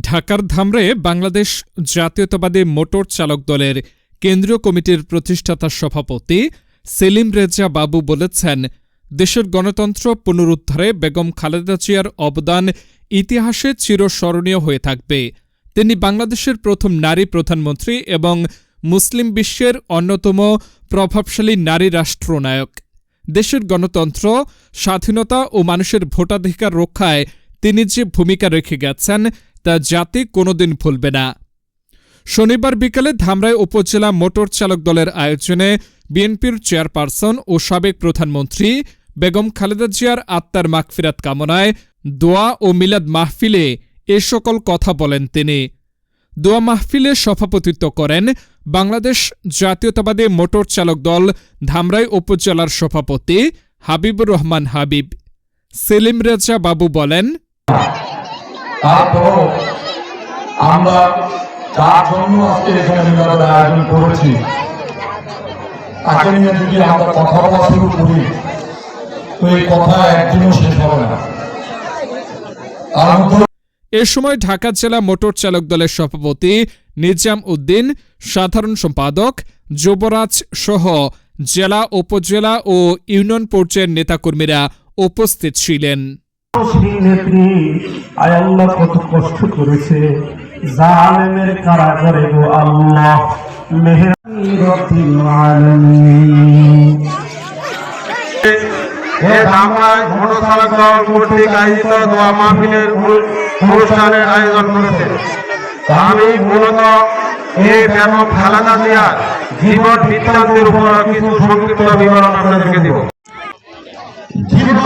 ঢাকার ধামরে বাংলাদেশ জাতীয়তাবাদী মোটর চালক দলের কেন্দ্রীয় কমিটির প্রতিষ্ঠাতা সভাপতি সেলিম রেজা বাবু বলেছেন, দেশের গণতন্ত্র পুনরুদ্ধারে বেগম খালেদা জিয়ার অবদান ইতিহাসে চিরস্মরণীয় হয়ে থাকবে। তিনি বাংলাদেশের প্রথম নারী প্রধানমন্ত্রী এবং মুসলিম বিশ্বের অন্যতম প্রভাবশালী নারী রাষ্ট্রনায়ক। দেশের গণতন্ত্র, স্বাধীনতা ও মানুষের ভোটাধিকার রক্ষায় তিনি যে ভূমিকা রেখে গেছেন তা জাতি কোনোদিন ভুলবে না। শনিবার বিকেলে ধামরাই উপজেলা মোটর চালক দলের আয়োজনে বিএনপির চেয়ারপারসন ও সাবেক প্রধানমন্ত্রী বেগম খালেদা জিয়ার আত্মার মাগফিরাত কামনায় দোয়া ও মিলাদ মাহফিলে এ সকল কথা বলেন তিনি। দোয়া মাহফিলে সভাপতিত্ব করেন বাংলাদেশ জাতীয়তাবাদী মোটর চালক দল ধামরাই উপজেলার সভাপতি হাবিবুর রহমান হাবিব। সেলিম রেজা বাবু বলেন তারপরও আমরা জন্য আজকে এখানে আয়োজন করেছি। তাকে নিয়ে যদি আমরা কথা বলা শুরু করি, তো এই কথা একদিনও শেষ হবে না। এ সময় ঢাকা জেলা মোটর চালক দলের সভাপতি নিজাম উদ্দিন, সাধারণ সম্পাদক যুবরাজ সহ জেলা, উপজেলা ও ইউনিয়ন পর্যায়ের নেতাকর্মীরা উপস্থিত ছিলেন। নেত্রী। কত কষ্ট করেছে। জালেমের কারাগারে গো আল্লাহ অনুষ্ঠানের আয়োজন করেছে। আমি মূলত এই বেগম খালেদা জিয়ার জীবন বৃত্তান্তের উপর কিছু সংক্ষিপ্ত বিবরণ আপনাদেরকে দিব। এবং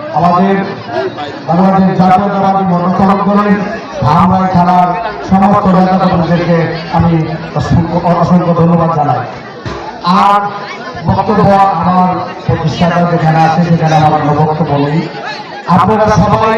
আমাদের বাংলাদেশ জাতীয়তাবাদী মনোকরণ করে ধামরাই থানার সমস্ত নেতাকর্মীদেরকে আমি অসংখ্য ধন্যবাদ জানাই। আর বক্তব্য আমার প্রতিষ্ঠাতা যেখানে আছে, সেখানে আমার বক্তব্য নেই। আপনারা সবাই